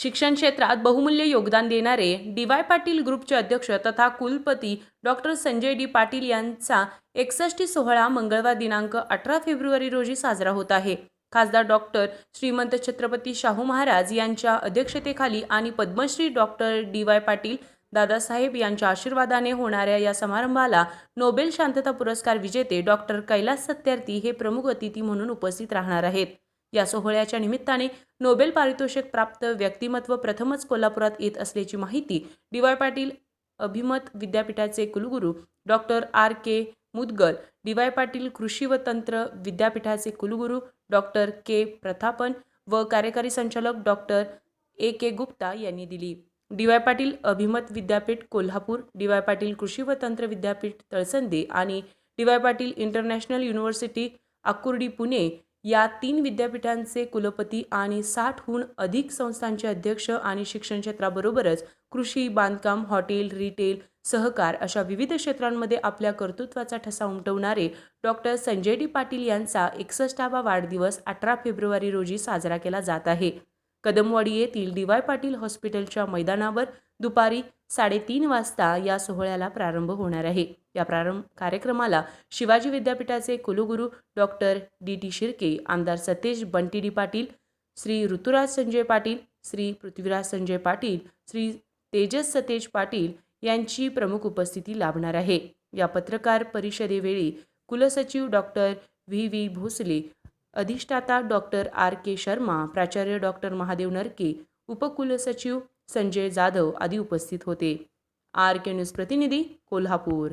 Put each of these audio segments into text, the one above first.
शिक्षण क्षेत्रात बहुमूल्य योगदान देणारे डी वाय पाटील ग्रुपचे अध्यक्ष तथा कुलपती डॉक्टर संजय डी पाटील यांचा एकसष्टी सोहळा मंगळवार दिनांक अठरा फेब्रुवारी रोजी साजरा होत आहे. खासदार डॉक्टर श्रीमंत छत्रपती शाहू महाराज यांच्या अध्यक्षतेखाली आणि Padmashri doctor D Y Patil Dadasaheb यांच्या आशीर्वादाने होणाऱ्या या समारंभाला नोबेल शांतता पुरस्कार विजेते डॉक्टर कैलास सत्यार्थी हे प्रमुख अतिथी म्हणून उपस्थित राहणार आहेत. या सोहळ्याच्या निमित्ताने नोबेल पारितोषिक प्राप्त व्यक्तिमत्व प्रथमच कोल्हापुरात येत असल्याची माहिती डी वाय पाटील अभिमत विद्यापीठाचे कुलगुरू doctor R K Mudgal D Y Patil कृषी व तंत्र विद्यापीठाचे कुलगुरू डॉक्टर के प्रथापन व कार्यकारी संचालक डॉक्टर ए के गुप्ता यांनी दिली. डी वाय पाटील अभिमत विद्यापीठ कोल्हापूर डी वाय पाटील कृषी व तंत्र विद्यापीठ तळसंदे आणि D Y Patil international university Akurdi Pune या तीन विद्यापीठांचे कुलपती आणि साठहून अधिक संस्थांचे अध्यक्ष आणि शिक्षण क्षेत्राबरोबरच कृषी बांधकाम हॉटेल रिटेल सहकार अशा विविध क्षेत्रांमध्ये आपल्या कर्तृत्वाचा ठसा उमटवणारे डॉक्टर संजय डी पाटील यांचा एकसष्टावा वाढदिवस अठरा फेब्रुवारी रोजी साजरा केला जात आहे. कदमवाडी येथील डी वाय पाटील हॉस्पिटलच्या मैदानावर दुपारी साडेतीन वाजता या सोहळ्याला प्रारंभ होणार आहे. या प्रारंभ कार्यक्रमाला शिवाजी विद्यापीठाचे कुलगुरू डॉक्टर डी. टी. शिर्के आमदार सतेज बंटी डी पाटील श्री ऋतुराज संजय पाटील श्री पृथ्वीराज संजय पाटील श्री तेजस सतेज पाटील यांची प्रमुख उपस्थिती लाभणार आहे. या पत्रकार परिषदेवेळी कुलसचिव डॉक्टर व्ही. व्ही. भोसले अधिष्ठाता डॉक्टर आर. के. शर्मा प्राचार्य डॉक्टर महादेव नरके उपकुलसचिव संजय जाधव आदी उपस्थित होते. आर. के. न्यूज प्रतिनिधी कोल्हापूर.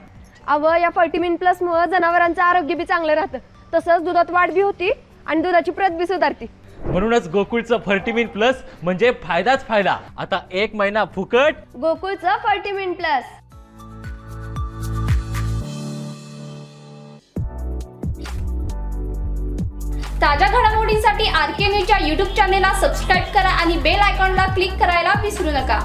अव या फर्टिमिन प्लस मुळे जनावरांचं आरोग्य बी चांगलं राहतं. तसंच दुधात वाढ बी होती आणि दुधाची प्रत बी सुधारते. म्हणूनच गोकुळचं फर्टिमिन प्लस म्हणजे फायदाच फायदा. आता एक महिना फुकट. गोकुळचं फर्टिमिन प्लस ताज्या घडामोडींसाठी आर के न्यूजच्या यूट्यूब चॅनेलला सबस्क्राईब करा आणि बेल आयकॉनला क्लिक करायला विसरू नका.